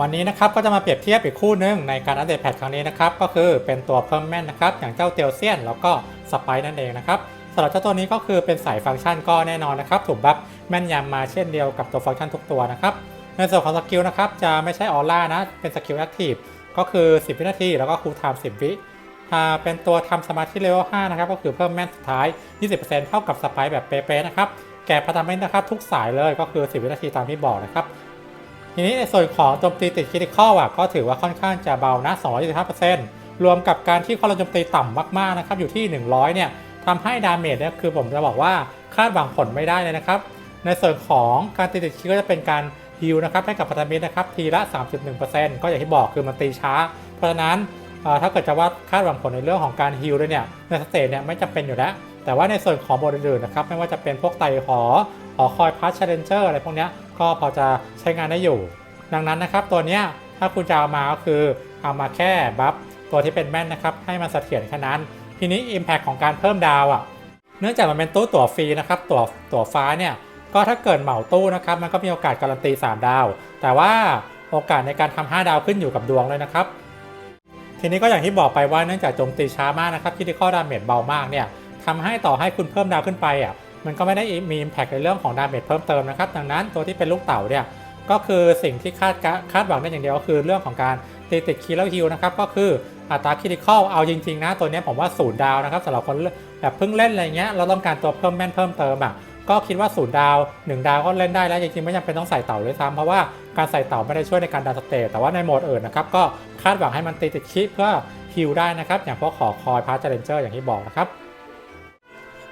วันนี้นะครับก็จะมาเปรียบเทียบอีกคู่หนึ่งในการอัปเดตแพทครั้งนี้นะครับก็คือเป็นตัวเพิ่มแม่นนะครับอย่างเจ้าเตียวเซียนแล้วก็สไปนั่นเองนะครับสำหรับเจ้าตัวนี้ก็คือเป็นสายฟังก์ชันก็แน่นอนนะครับถูกบัฟแม่นยำมาเช่นเดียวกับตัวฟังก์ชันทุกตัวนะครับในส่วนของสกิลนะครับจะไม่ใช่ออร่านะเป็นสกิลแอคทีฟก็คือ 10 วินาทีแล้วก็คูลไทม์10 วิอ่าเป็นตัวทำสมาธิเลเวล5นะครับก็คือเพิ่มแม่นสุดท้าย 20%เท่ากับสไปแบบเป๊ะๆนะครับแก่พัฒนานะครับทุกสายเลยก็คือ 10 วินาทีตามที่บอกนะครับ ทีนี้ในส่วนของโจมตีติดคริติคอลอะก็ถือว่าค่อนข้างจะเบานะ 225%รวมกับการที่ความเร็วโจมตีต่ำมากๆนะครับอยู่ที่ 100 เนี่ยทำให้ดาเมจเนี่ยคือผมจะบอกว่าคาดหวังผลไม่ได้เลยนะครับ ในส่วนของการตีติดคิก็จะเป็นการฮิลนะครับให้กับพันธมิตรนะครับทีละ 3.1%ก็อย่างที่บอกคือมันตีช้า เพราะฉะนั้นถ้าเกิดจะว่าคาดหวังผลในเรื่องของการฮิลด้วยเนี่ยในสเตจเนี่ยไม่จำเป็นอยู่แล้วแต่ว่าในส่วนของบทอื่นๆนะครับไม่ว่าจะเป็นพวกไต่หอ หอคอยพาร์ชเลนเจอร์อะไรพวกนี้ก็พอจะใช้งานได้อยู่ ดังนั้นนะครับตัวเนี้ยถ้าคุณจะเอามาก็คือเอามาแค่บัฟตัวที่เป็นแม่นนะครับให้มันเสถียรแค่นั้น ทีนี้ Impact ของการเพิ่มดาวอะ่ะเนื่องจากมันเป็นตู้ตั๋วฟรีนะครับตั๋วตั๋วฟ้าเนี่ยก็ถ้าเกิดเหมาตู้นะครับมันก็มีโอกาสการันตี 3 ดาว แต่ว่าโอกาสในการทำ5ดาวขึ้นอยู่กับดวงเลยนะครับ ทีนี้ก็อย่างที่บอกไปว่าเนื่องจากโจมตีช้ามากนะครับที่ที่ข้อดาเมจเบามากเนี่ยทำให้ต่อให้คุณเพิ่มดาวขึ้นไปอะ มันก็ไม่ได้มี Impact ในเรื่องของดาเมจเพิ่มเติมนะครับ ดังนั้นตัวที่เป็นลูกเต่าเนี่ยก็คือสิ่งที่คาดคาดหวังได้อย่างเดียวก็คือเรื่องของการตีติดคีแล้วฮิลนะครับก็คืออัตราคริติคอลเอาจริงๆนะตัวนี้ผมว่าศูนย์ดาวนะครับสำหรับคนแบบเพิ่งเล่นอะไรเงี้ยเราต้องการตัวเพิ่มแม่นเพิ่มเติมอะก็คิดว่าศูนย์ดาวหนึ่งดาวก็เล่นได้แล้วจริงๆไม่จำเป็นต้องใส่เต่าด้วยซ้ำเพราะว่าการใส่เต่าไม่ได้ช่วยในการดันสเตจแต่ว่าในโหมดอื่นนะครับก็คาดหวังให้มันตีติดคีเพื่อฮิลได้นะครับอย่างพวกขอคอยพาร์จเรนเจอร์อย่างที่บอกนะครับ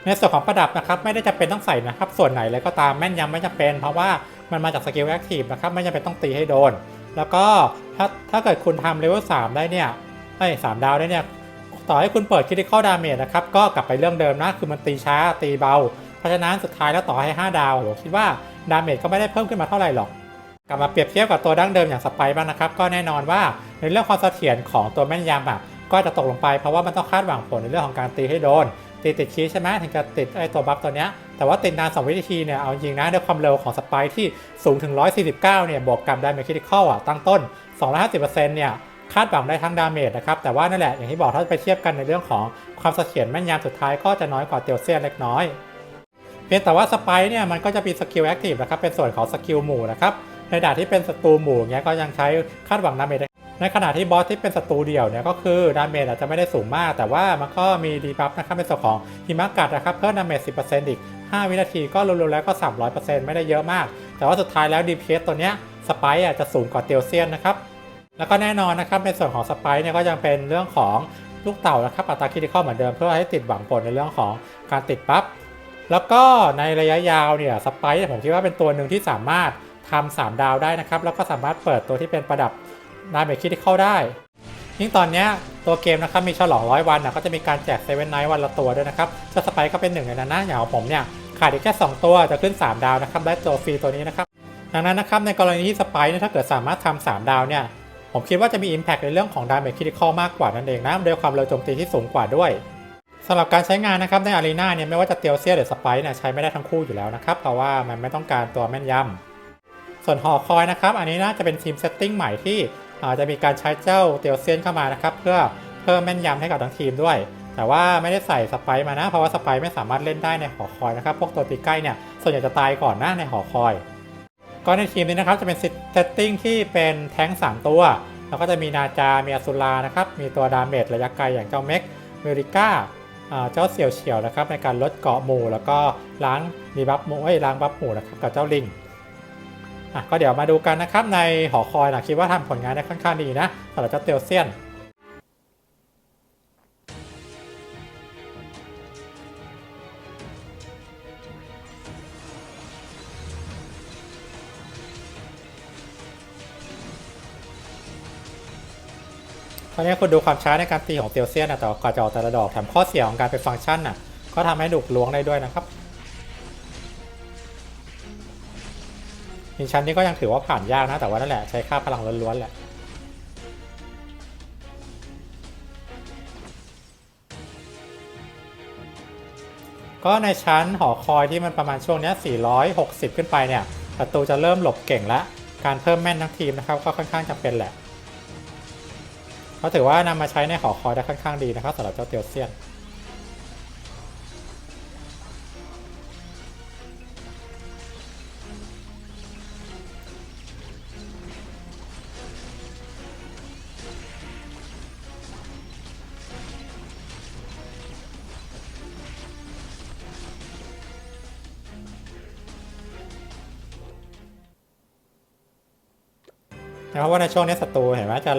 ในส่วนของประดับนะครับไม่ได้จำเป็นต้องใส่นะครับ ส่วนไหนเลยก็ตามแม่นยำไม่จำเป็น เพราะว่ามันมาจากสกิลแอคทีฟนะครับไม่จำเป็นต้องตีให้โดน แล้วก็ถ้าถ้าเกิดคุณทำเลเวล3ได้เนี่ยไอ้สามดาวได้เนี่ยต่อให้คุณเปิดคริติคอลดาเมจนะครับก็กลับไปเรื่องเดิมนะคือมันตีช้าตีเบา เพราะฉะนั้นสุดท้ายแล้วต่อให้ 5 ดาวผมคิดว่าดาเมจก็ไม่ได้เพิ่มขึ้นมาเท่าไหร่หรอกกลับมาเปรียบเทียบกับตัวดั้งเดิมอย่างสไปบ้างนะครับ ก็แน่นอนว่าในเรื่องความเสถียรของตัวแม่นยำอะก็จะตกลงไปเพราะว่ามันต้องคาดหวังผลในเรื่องของการตีให้โดน ตีติดคีใช่ไหมถึงจะติดไอตัวบัฟตัวเนี้ยแต่ว่าติดนาน 2 วินาทีเนี่ยเอาจริงนะด้วยความเร็วของสไปที่สูงถึง 149 เนี่ยบวกกับดาเมจคริติคอลอะตั้งต้น 250%เนี่ยคาดหวังได้ทั้งดาเมจนะครับ แต่ว่านั่นแหละอย่างที่บอกถ้าไปเทียบกันในเรื่องของความเสถียรแม่นยำสุดท้ายก็จะน้อยกว่าเตียวเซียนเล็กน้อย เพียงแต่ว่าสไปเนี่ยมันก็จะมีสกิลแอคทีฟนะครับเป็นส่วนของสกิลหมู่นะครับในด่านที่เป็นศัตรูหมู่เงี้ยก็ยังใช้คาดหวังดาเมจได้ ในขณะที่บอสที่เป็นศัตรูเดี่ยวเนี่ยก็คือดาเมจอาจจะไม่ได้สูงมาก แต่ว่ามันก็มีดีบัฟนะครับเป็นส่วนของหิมะกัดนะครับเพิ่มดาเมจ10%อีก 5 วินาทีก็รวมๆแล้วก็ 300%ไม่ได้เยอะมาก แต่ว่าสุดท้ายแล้ว DPS ตัวเนี้ยสไปอะจะสูงกว่าเตียวเซียนนะครับแล้วก็แน่นอนนะครับในส่วนของสไปเนี่ยก็ยังเป็นเรื่องของลูกเต่านะครับอัตราคริติคอลเหมือนเดิมเพื่อให้ติดหวังผลในเรื่องของการติดปั๊บแล้วก็ในระยะยาวเนี่ยสไปซ์ผมคิดว่าเป็นตัวหนึ่งที่สามารถทำ3ดาวได้นะครับแล้วก็สามารถเปิดตัวที่เป็นประดับ ดาเมจคิดที่เข้าได้ ยิ่งตอนนี้ตัวเกมนะครับมีฉลองร้อยวันนะก็จะมีการแจกเซเว่นไนท์วันละตัวด้วยนะครับเจ้าสไปซ์ก็เป็นหนึ่งในนั้นนะอย่างของผมเนี่ยขาดอีกแค่ 2 ตัวจะขึ้น 3 ดาวนะครับได้ตัวฟรีตัวนี้นะครับดังนั้นนะครับในกรณีที่สไปซ์เนี่ยถ้าเกิดสามารถทำ3ดาวเนี่ยผมคิดว่าจะมี Impact ในเรื่องของดาเมจคิดที่เข้ามากกว่านั่นเองนะด้วยความเร็วโจมตีที่สูงกว่าด้วยสำหรับการใช้งานนะครับในอารีนาเนี่ยไม่ว่าจะเตียวเซียหรือสไปซ์เนี่ยใช้ไม่ได้ทั้งคู่อยู่แล้วนะครับเพราะว่ามันไม่ต้องการตัวแม่นยำส่วนหอคอยนะครับอันนี้น่าจะเป็นทีมเซตติ้งใหม่ที่ จจะมีการใช้เจ้าเตียวเซียนเข้ามานะครับ เพื่อเพิ่มแม่นยำให้กับทั้งทีมด้วย แต่ว่าไม่ได้ใส่สไปมานะ เพราะว่าสไปไม่สามารถเล่นได้ในหอคอยนะครับ พวกตัวตีใกล้เนี่ยส่วนใหญ่จะตายก่อนนะในหอคอย ก็ในทีมนี้นะครับจะเป็นเซตติ้งที่เป็นแท้ง3 ตัว แล้วก็จะมีนาจา มีอสุรานะครับ มีตัวดาเมจระยะไกลอย่างเจ้าเม็กเมริก้าเจ้าเสี่ยวเฉียวนะครับในการลดเกาะหมู่แล้วก็ล้างดีบัฟหมู่เอ้ยล้างบัฟหมู่นะครับกับเจ้าลิง อะก็เดี๋ยวมาดูกันนะครับในหอคอยนะคิดว่าทำผลงานได้ค่อนข้างดีนะสำหรับเจ้าเตียวเซียนตอนนี้คุณดูความช้าในการตีของเตียวเซียนนะแต่ว่ากว่าจะออกแต่ละดอกแถมข้อเสียของการเป็นฟังก์ชันน่ะก็ทำให้ดุกล้วงได้ด้วยนะครับ หินชั้นนี้ก็ยังถือว่าผ่านยากนะ แต่ว่านั่นแหละใช้ค่าพลังล้วนๆแหละก็ในชั้นหอคอยที่มันประมาณช่วงนี้ย460 ขึ้นไปเนี่ย ประตูจะเริ่มหลบเก่งแล้วการเพิ่มแม่นทั้งทีมนะครับ ก็ค่อนข้างจำเป็นแหละเขาถือว่านำมาใช้ในหอคอยได้ค่อนข้างดีนะครับสำหรับเจ้าเตียวเซียน เพราะว่าในช่วงนี้ศัตรูเห็นไหมจะ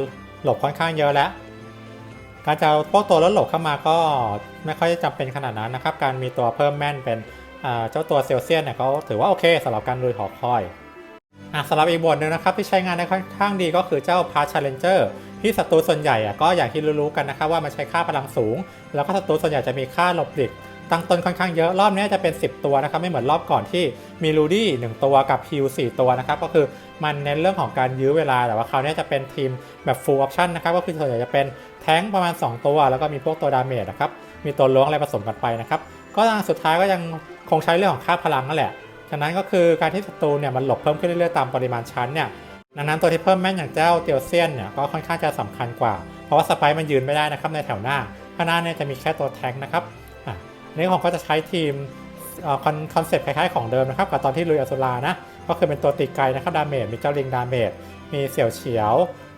หลบค่อนข้างเยอะแล้ว การจะเอาพวกตัวแล้วหลบเข้ามาก็ไม่ค่อยจำเป็นขนาดนั้นนะครับ การมีตัวเพิ่มแม่นเป็นเจ้าตัวเซลเซียนเนี่ยเขาถือว่าโอเคสำหรับการลุยหอคอยอสำหรับอีกบทหนึ่งนะครับที่ใช้งานได้ค่อนข้างดีก็คือเจ้าพาชาเลนเจอร์ที่ศัตรูส่วนใหญ่ก็อย่างที่รู้ๆกันนะครับว่ามันใช้ค่าพลังสูง แล้วก็ศัตรูส่วนใหญ่จะมีค่าหลบหลีก ตั้งต้นค่อนข้างเยอะรอบนี้จะเป็น 10 ตัวนะครับไม่เหมือนรอบก่อนที่มีลูดี้1ตัวกับฮิล4ตัวนะครับก็คือมันเน้นเรื่องของการยื้อเวลาแต่ว่าคราวนี้จะเป็นทีมแบบ full option นะครับก็คือส่วนใหญ่จะเป็นแท้งประมาณ 2 ตัว แล้วก็มีพวกตัวดาเมจนะครับมีตัวล้วงอะไรผสมกันไปนะครับก็สุดท้ายก็ยังคงใช้เรื่องของค่าพลังนั่นแหละฉะนั้นก็คือการที่ศัตรูเนี่ยมันหลบเพิ่มขึ้นเรื่อยๆตามปริมาณชั้นเนี่ยดังนั้นตัวที่เพิ่มแม่นอย่างเจ้าเตียวเซียนเนี่ยก็ค่อนข้างจะสำคัญกว่า เพราะว่าสไปมันยืนไม่ได้นะครับในแถวหน้าข้างหน้าเนี่ยจะมีแค่ตัวแทงนะครับ อะนี่ผมก็จะใช้ทีมคอนเซ็ปต์คล้ายๆของเดิมนะครับกับตอนที่ลุยอสุรานะก็คือเป็นตัวตีไกลนะครับดาเมจมีเจ้าลิงดาเมจมีเสี่ยวเฉียว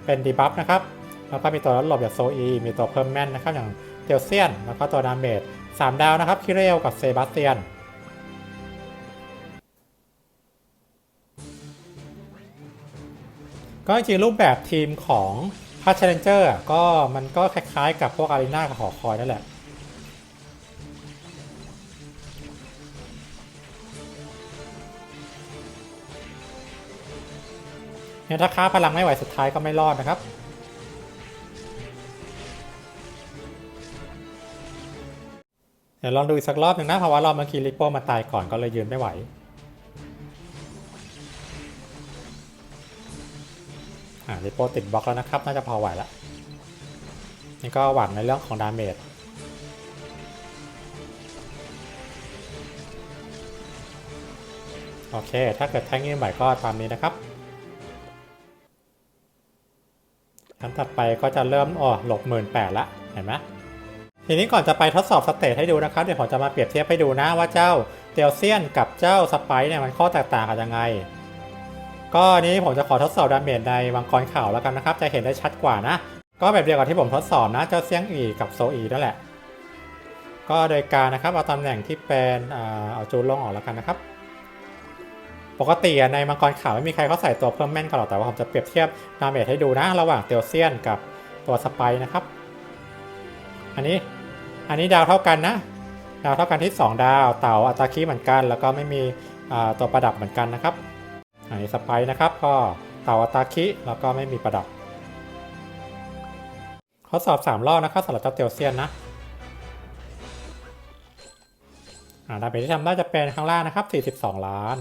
เป็นดีบัฟนะครับแล้วก็มีตัวลดหลบอย่างโซอีมีตัวเพิ่มแม่นนะครับอย่างเตียวเซียน แล้วก็ตัวดาเมจ3ดาวนะครับคิเรลกับเซบาสเตียนก็จริงๆรูปแบบทีมของพาร์ชเลนเจอร์ก็มันก็คล้ายๆกับพวกอารีนากับหอคอยนั่นแหละ เนี่ยถ้าค้าพลังไม่ไหวสุดท้ายก็ไม่รอดนะครับ เดี๋ยวลองดูอีกสักรอบหนึ่งนะเพราะว่ารอบเมื่อกี้ลิปโป้มาตายก่อนก็เลยยืนไม่ไหวอ่าลิปโป้ติดบล็อกแล้วนะครับ น่าจะพอไหวแล้วนี่ก็หวังในเรื่องของดาเมจโอเค ถ้าเกิดแท่งยืนไหวก็ตามนี้นะครับ ขั้นถัดไปก็จะเริ่มอ๋อหลบหมื่นแปดละเห็นไหมทีนี้ก่อนจะไปทดสอบสเตตให้ดูนะครับเดี๋ยวผมจะมาเปรียบเทียบให้ดูนะว่าเจ้าเตียวเซียนกับเจ้าสไปร์เนี่ยมันข้อแตกต่างกันยังไง ก็นี้ผมจะขอทดสอบดาเมจในวังกรข่าวแล้วกันนะครับ จะเห็นได้ชัดกว่านะ ก็แบบเดียวกับที่ผมทดสอบนะเจ้าเซียงอีกับโซอีนั่นแหละ ก็โดยการนะครับเอาตำแหน่งที่เป็นอ่าเอาจูนลงออกแล้วกันนะครับ ปกติในมังกรขาวไม่มีใครเขาใส่ตัวเพิ่มแม่นกันหรอกแต่ว่าผมจะเปรียบเทียบดาเมจให้ดูนะ ระหว่างเตียวเซียนกับตัวสไปร์นะครับ อันนี้อันนี้ดาวเท่ากันนะ ดาวเท่ากันที่ 2 ดาว เต่าอัตาคีเหมือนกัน แล้วก็ไม่มีตัวประดับเหมือนกันนะครับ อันนี้สไปร์นะครับก็เต่าอัตาคิแล้วก็ไม่มีประดับทดสอบ 3 รอบนะครับสำหรับเจ้าเตียวเซียนนะอ่าดาเมจที่ทำได้จะเป็นข้างล่างนะครับ 42 ล้าน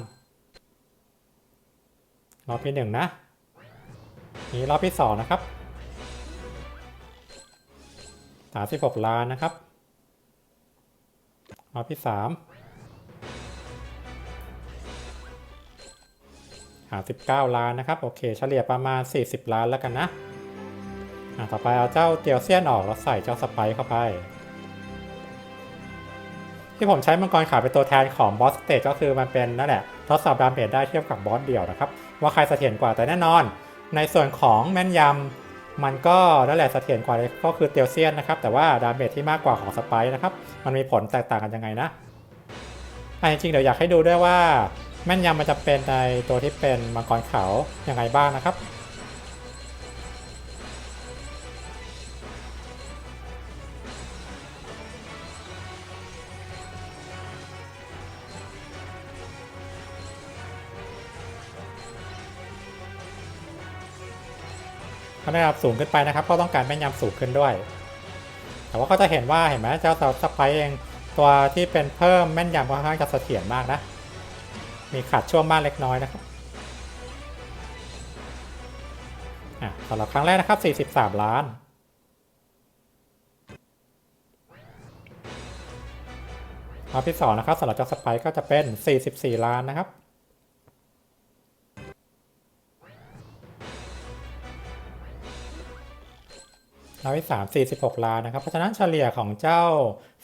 รอบที่หนึ่งนะ นี่รอบที่สองนะครับสามสิบหกล้านนะครับ รอบที่สามหาสิบเก้าล้านนะครับ โอเค เฉลี่ยประมาณสี่สิบล้านแล้วกันนะอ่าต่อไปเอาเจ้าเตียวเซียนออกแล้วใส่เจ้าสไปร์เข้าไป ที่ผมใช้มังกรขาวเป็นตัวแทนของบอสสเตจก็คือมันเป็นนั่นแหละทดสอบดาเมจได้เทียบกับบอสเดี่ยวนะครับ ว่าใครเสถียรกว่าแต่แน่นอน ในส่วนของแม่นยำมันก็นั่นแหละเสถียรกว่าก็คือเตียวเซียนนะครับ แต่ว่าดาเมจที่มากกว่าของสไปร์นะครับ มันมีผลแตกต่างกันยังไงนะอันจริงๆเดี๋ยวอยากให้ดูด้วยว่าแม่นยำมันจะเป็นในตัวที่เป็นมังกรขาวยังไงบ้างนะครับ ก็ได้รับสูงขึ้นไปนะครับ ก็ต้องการแม่นยำสูงขึ้นด้วย แต่ว่าก็จะเห็นว่าเห็นไหมเจ้าสไปเองตัวที่เป็นเพิ่มแม่นยำค่อนข้างจะเสถียรมากนะ มีขาดช่วงบ้างเล็กน้อยนะครับสำหรับครั้งแรกนะครับ 43 ล้าน รอบที่สอนะครับสำหรับเจ้าสไปก็จะเป็น 44 ล้านนะครับ ลาวิสาม46ล้านนะครับ เพราะฉะนั้นเฉลี่ยของเจ้า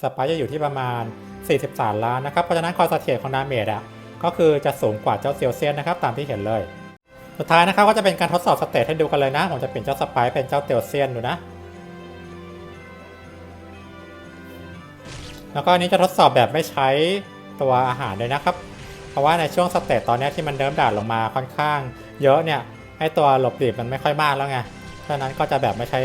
สไปจะอยู่ที่ประมาณ 43 ล้านนะครับ เพราะฉะนั้นความเสถียรของดาเมจอะก็คือจะสูงกว่าเจ้าเซียวเซียนนะครับตามที่เห็นเลย สุดท้ายนะครับก็จะเป็นการทดสอบสเตตให้ดูกันเลยนะ ผมจะเปลี่ยนเจ้าสไปเป็นเจ้าเตียวเซียนดูนะ แล้วก็อันนี้จะทดสอบแบบไม่ใช้ตัวอาหารเลยนะครับ เพราะว่าในช่วงสเตตตอนนี้ที่มันเดิมด่านลงมาค่อนข้าง เยอะเนี่ยไอตัวหลบหลีกมันไม่ค่อยมากแล้วไง เพราะฉะนั้นก็จะแบบไม่ใช้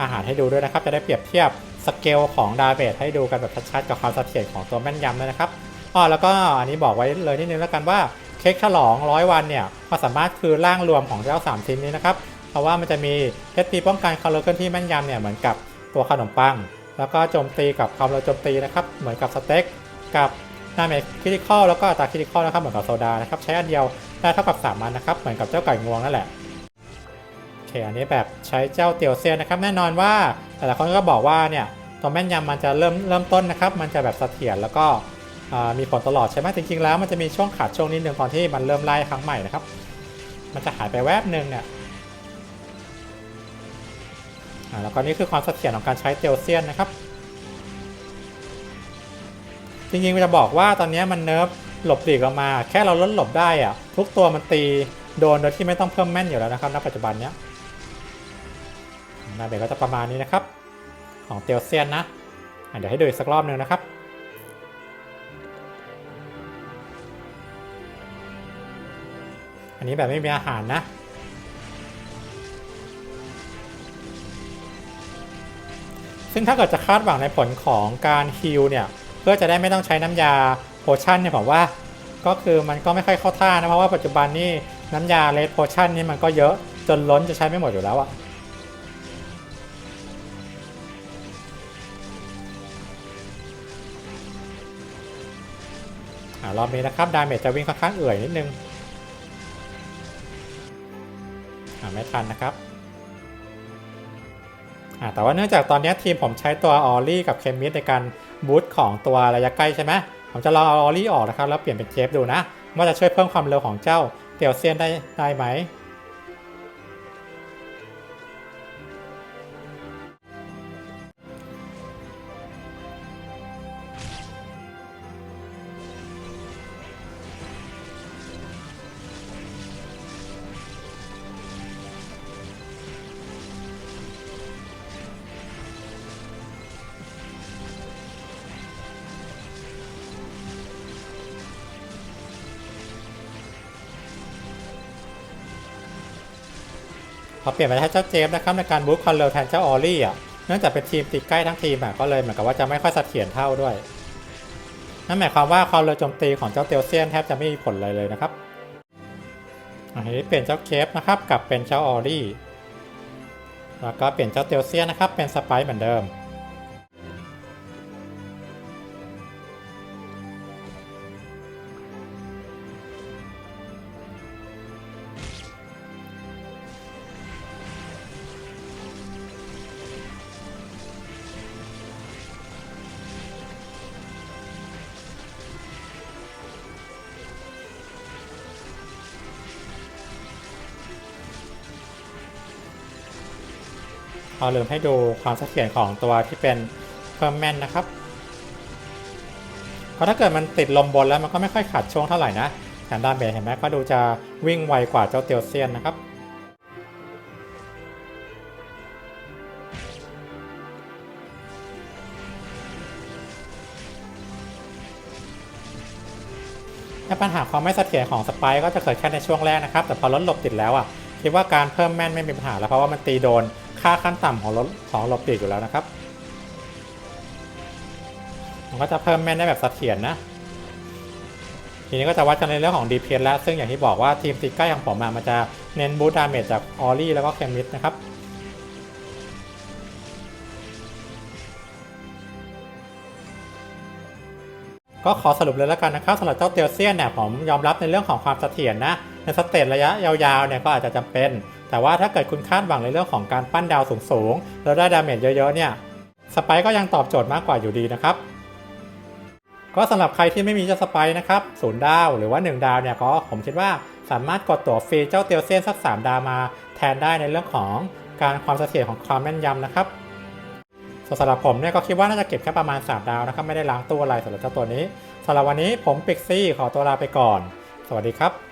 อาหารให้ดูด้วยนะครับ จะได้เปรียบเทียบสเกลของดาเมจให้ดูกันแบบชัดๆกับความเสถียรของตัวแม่นยำด้วยนะครับอ๋อแล้วก็อันนี้บอกไว้เลยนิดนึงแล้วกันว่าเค้กฉลองร้อยวันเนี่ยก็สามารถคือร่างรวมของเจ้าสามชิ้นนี้นะครับเพราะว่ามันจะมีเ p ป้องกันคาร็วเคลื่อนที่แม่นยำเนี่ยเหมือนกับตัวขนมปัง แล้วก็โจมตีกับความเร็วโจมตีนะครับเหมือนกับสเต็กกับดาเมจคริติคอลแล้วก็อัตราคริติคอลนะครับเหมือนกับโซดานะครับใช้อันเดียวได้เท่ากับ3อันนะครับเหมือนกับเจ้าไก่งวงนั่นแหละ เคอันนี้แบบใช้เจ้าเตียวเซียนนะครับแน่นอนว่าแต่ละคนก็บอกว่าเนี่ยตัวแม่นยำมันจะเริ่มเริ่มต้นนะครับมันจะแบบเสถียรแล้วก็มีผลตลอดใช่ไหมจริงๆแล้วมันจะมีช่วงขาดช่วงนิดนึงตอนที่มันเริ่มไล่ครั้งใหม่นะครับ มันจะหายไปแวบหนึ่งเนี่ยแล้วก็นี่คือความเสถียรของการใช้เตียวเซียนนะครับ จริงๆจะบอกว่าตอนนี้มันเนิร์ฟหลบหลีกออกมา แค่เราลดหลบได้อะทุกตัวมันตีโดนโดยที่ไม่ต้องเพิ่มแม่นอยู่แล้วนะครับณปัจจุบันเนี้ย ดาเมจก็จะประมาณนี้นะครับ ของเตียวเซียนนะอะเดี๋ยวให้ดูอีกสักรอบหนึ่งนะครับอันนี้แบบไม่มีอาหารนะ ซึ่งถ้าเกิดจะคาดหวังในผลของการฮิลเนี่ย เพื่อจะได้ไม่ต้องใช้น้ำยาโพชั่นเนี่ยผมว่า ก็คือมันก็ไม่ค่อยเข้าท่านะ เพราะว่าปัจจุบันนี่น้ำยาเลดโพชั่นนี่มันก็เยอะจนล้นจะใช้ไม่หมดอยู่แล้วอะารอบนี้นะครับ ดาเมจจะวิ่งค่อนข้างเอื่อยนิดนึงอ่าไม่ทันนะครับอ่าแต่ว่าเนื่องจากตอนนี้ทีมผมใช้ตัวออลลี่กับเคมิสในการบูตของตัวระยะใกล้ใช่ไหมผมจะลองเอาออลลี่ออกนะครับ แล้วเปลี่ยนเป็นเชฟดูนะว่าจะช่วยเพิ่มความเร็วของเจ้าเตียวเซียนได้ได้ไหม พอเปลี่ยนไปใช้เจ้าเจฟนะครับในการบู๊ความเร็วแทนเจ้าออลลี่อะเนื่องจากเป็นทีมติดใกล้ทั้งทีมอะก็เลยเหมือนกับว่าจะไม่ค่อยเสถียรเท่าด้วยนั่นหมายความว่าความเร็วโจมตีของเจ้าเตียวเซียนแทบจะไม่มีผลเลยเลยนะครับอันนี้เปลี่ยนเจ้าเคฟนะครับกลับเป็นเจ้าออลลี่แล้วก็เปลี่ยนเจ้าเตียวเซียนนะครับเป็นสไปร์เหมือนเดิม เอาลืมให้ดูความเสถียรของตัวที่เป็นเพิ่มแม่นนะครับเพราะถ้าเกิดมันติดลมบนแล้วมันก็ไม่ค่อยขาดช่วงเท่าไหร่นะแถมด้านเมจเห็นไหมก็ดูจะวิ่งไวกว่าเจ้าเตียวเซียนนะครับและปัญหาความไม่เสถียรของสไปก็จะเกิดแค่ในช่วงแรกนะครับ แต่พอลดหลบติดแล้วอะคิดว่าการเพิ่มแม่นไม่มีปัญหาแล้วเพราะว่ามันตีโดน ค่าขั้นต่ำของรถของหลบติดอยู่แล้วนะครับ มันก็จะเพิ่มแม่นได้แบบเสถียรนะ ทีนี้ก็จะวัดกันในเรื่องของ DPS แล้ว ซึ่งอย่างที่บอกว่าทีมตีใกล้ของผมมันจะเน้นบูตดาเมจจากออลลี่แล้วก็เคมิสนะครับก็ขอสรุปเลยแล้วกันนะครับสำหรับเจ้าเตียวเซียนเนี่ยผมยอมรับในเรื่องของความเสถียรนะ ในสเตจระยะยาวๆเนี่ยก็อาจจะจำเป็น แต่ว่าถ้าเกิดคุณคาดหวังในเรื่องของการปั้นดาวสูงๆแล้วได้ดาเมจเยอะๆเนี่ยสไปก็ยังตอบโจทย์มากกว่าอยู่ดีนะครับ ก็สำหรับใครที่ไม่มีเจ้าสไปนะครับศูนย์ดาวหรือว่า 1 ดาวเนี่ยก็ผมคิดว่าสามารถกดตั๋วฟรีเจ้าเตียวเซียนสัก 3 ดาวมา แทนได้ในเรื่องของการความเสถียรของความแม่นยำนะครับส่วนสำหรับผมเนี่ยก็คิดว่าน่าจะเก็บแค่ประมาณ 3 ดาวนะครับไม่ได้ล้างตู้อะไรสำหรับเจ้าตัวนี้สำหรับวันนี้ผมปิกซี่ขอตัวลาไปก่อน สวัสดีครับ